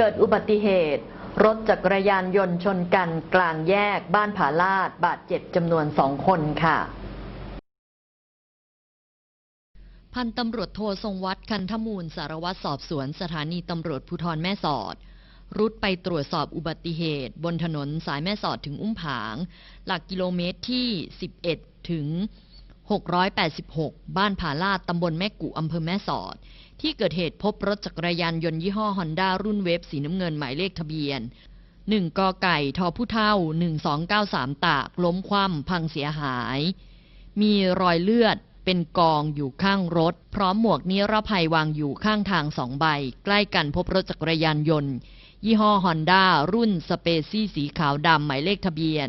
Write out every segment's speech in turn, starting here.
เกิดอุบัติเหตุ รถจักรยานยนต์ชนกันกลางแยกบ้านผาลาด บาดเจ็บจำนวนสองคนค่ะ พันตำรวจโททรงวัดคันธมูลสารวัตรสอบสวนสถานีตำรวจภูธรแม่สอด รุดไปตรวจสอบอุบัติเหตุ บนถนนสายแม่สอดถึงอุ้มผาง หลักกิโลเมตรที่ 11 ถึง 686 บ้านผาลาดตำบลแม่กุอำเภอแม่สอด ที่เกิดเหตุพบรถจักรยานยนต์ยี่ห้อฮอนด้ารุ่นเวฟสีน้ำเงินหมายเลขทะเบียน 1 กไก่ทอผู้เท่า 1293 ตาก ล้มคว่ำพังเสียหาย มีรอยเลือดเป็นกองอยู่ข้างรถ พร้อมหมวกนิรภัยวางอยู่ข้างทางสองใบ ใกล้กันพบรถจักรยานยนต์ ยี่ห้อฮอนด้ารุ่นสเปซี่สีขาวดำหมายเลขทะเบียน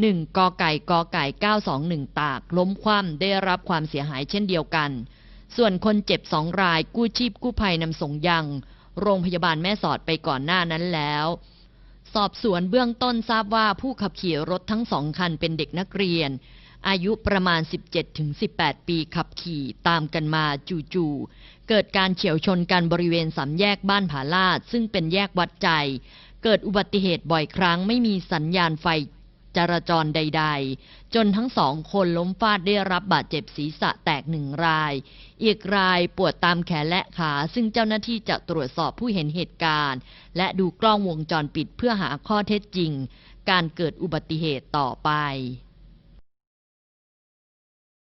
1กไก่กไก่921 ตาก ล้มคว่ำได้รับความเสียหายเช่นเดียวกัน ส่วนคนเจ็บสองรายกู้ชีพกู้ภัยนำส่งยัง โรงพยาบาลแม่สอดไปก่อนหน้านั้นแล้ว สอบสวนเบื้องต้นทราบว่าผู้ขับขี่รถทั้งสองคันเป็นเด็กนักเรียน อายุประมาณ 17-18 ปีขับขี่ตามกันมาจู่ๆเกิดการเฉียวชนกันบริเวณสามแยกบ้านผาลาด ซึ่งเป็นแยกวัดใจเกิดอุบัติเหตุบ่อยครั้งไม่มีสัญญาณไฟ จราจรใด ๆ จนทั้งสองคนล้มฟาดได้รับบาดเจ็บศีรษะแตกหนึ่งราย อีกรายปวดตามแขนและขา ซึ่งเจ้าหน้าที่จะตรวจสอบผู้เห็นเหตุการณ์ และดูกล้องวงจรปิดเพื่อหาข้อเท็จจริง การเกิดอุบัติเหตุต่อไป